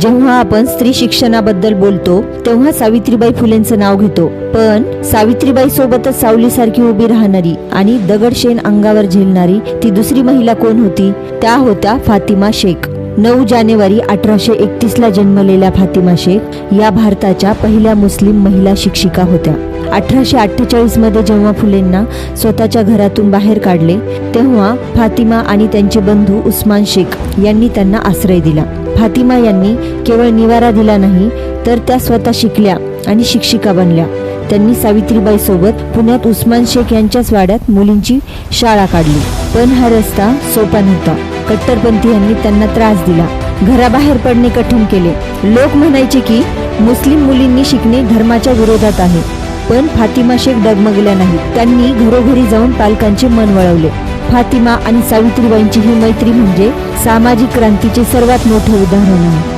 जेव्हा आपण स्त्री शिक्षणाबद्दल बोलतो तेव्हा सावित्रीबाई फुलेंचं नाव घेतो. पण सावित्रीबाई सोबतच सावलीसारखी उभी राहणारी आणि दगडशेन अंगावर झेलणारी ती दुसरी महिला कोण होती? त्या होत्या फातिमा शेख. नऊ जानेवारी अठराशे एकतीस ला जन्मलेल्या फातिमा शेख या भारताच्या पहिल्या मुस्लिम महिला शिक्षिका होत्या. अठराशे अठ्ठेचाळीसमध्ये जेव्हा फुलेंना स्वतःच्या घरातून बाहेर काढले तेव्हा फातिमा आणि त्यांचे बंधू उस्मान शेख यांनी त्यांना आश्रय दिला. फातिमा यांनी केवळ निवारा दिला नाही तर त्या स्वतः शिकल्या आणि शिक्षिका बनल्या. त्यांनी सावित्रीबाई सोबत पुण्यात उस्मान शेख यांच्याच वाड्यात मुलींची शाळा काढली. पण हा रस्ता सोपा नव्हता. कट्टरपंथीयांनी त्यांना त्रास दिला. घराबाहेर पडणे कठीण केले. लोक म्हणायचे की मुस्लिम मुलींनी शिकणे धर्माच्या विरोधात आहे. पण फातिमा शेख डगमगल्या नाहीत. त्यांनी घरोघरी जाऊन पालकांचे मन वळवले. फातिमा आणि सावित्रीबाईंची ही मैत्री म्हणजे सामाजिक क्रांतीचे सर्वात मोठे उदाहरण आहे.